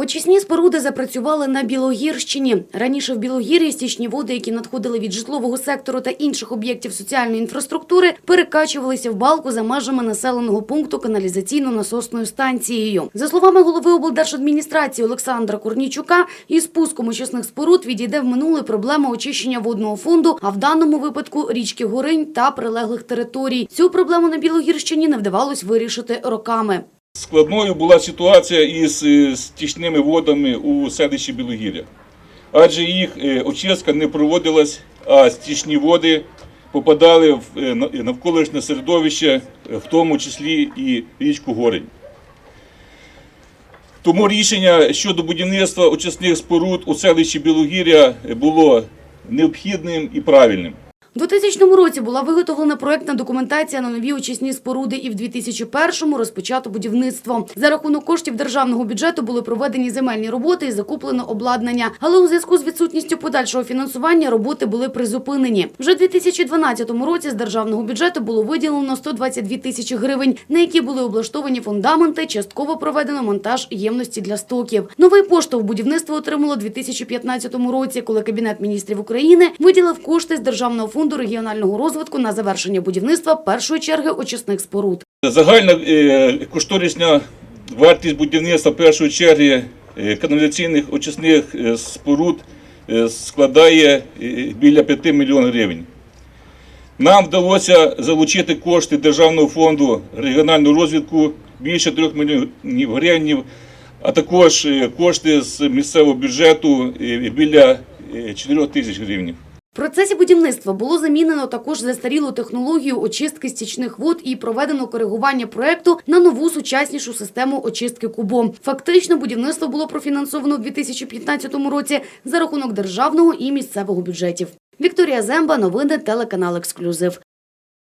Очисні споруди запрацювали на Білогірщині. Раніше в Білогір'ї стічні води, які надходили від житлового сектору та інших об'єктів соціальної інфраструктури, перекачувалися в балку за межами населеного пункту каналізаційно-насосною станцією. За словами голови облдержадміністрації Олександра Корнічука, із спуском очисних споруд відійде в минуле проблема очищення водного фонду, а в даному випадку річки Горинь та прилеглих територій. Цю проблему на Білогірщині не вдавалось вирішити роками. Складною була ситуація із е, стічними водами у селищі Білогір'я, адже їх е, очистка не проводилась, а стічні води попадали в е, навколишнє середовище, е, в тому числі і річку Горень. Тому рішення щодо будівництва очисних споруд у селищі Білогір'я було необхідним і правильним. У 2000 році була виготовлена проектна документація на нові очисні споруди і в 2001-му розпочато будівництво. За рахунок коштів державного бюджету були проведені земельні роботи і закуплено обладнання. Але у зв'язку з відсутністю подальшого фінансування роботи були призупинені. Вже у 2012 році з державного бюджету було виділено 122 тисячі гривень, на які були облаштовані фундаменти, частково проведено монтаж ємності для стоків. Новий поштовх будівництво отримало у 2015 році, коли Кабінет міністрів України виділив кошти з Державного фонду регіонального розвитку на завершення будівництва першої черги очисних споруд. Загальна е, кошторисна вартість будівництва першої черги е, каналізаційних очисних е, споруд складає біля 5 мільйонів гривень. Нам вдалося залучити кошти Державного фонду регіонального розвитку більше 3 мільйонів гривень, а також кошти з місцевого бюджету біля е, 4 тисяч гривень. Процесі будівництва було замінено також застарілу технологію очистки стічних вод і проведено коригування проекту на нову сучаснішу систему очистки кубом. Фактично, будівництво було профінансовано в 2015 році за рахунок державного і місцевого бюджетів. Вікторія Земба, новини, телеканал Ексклюзив.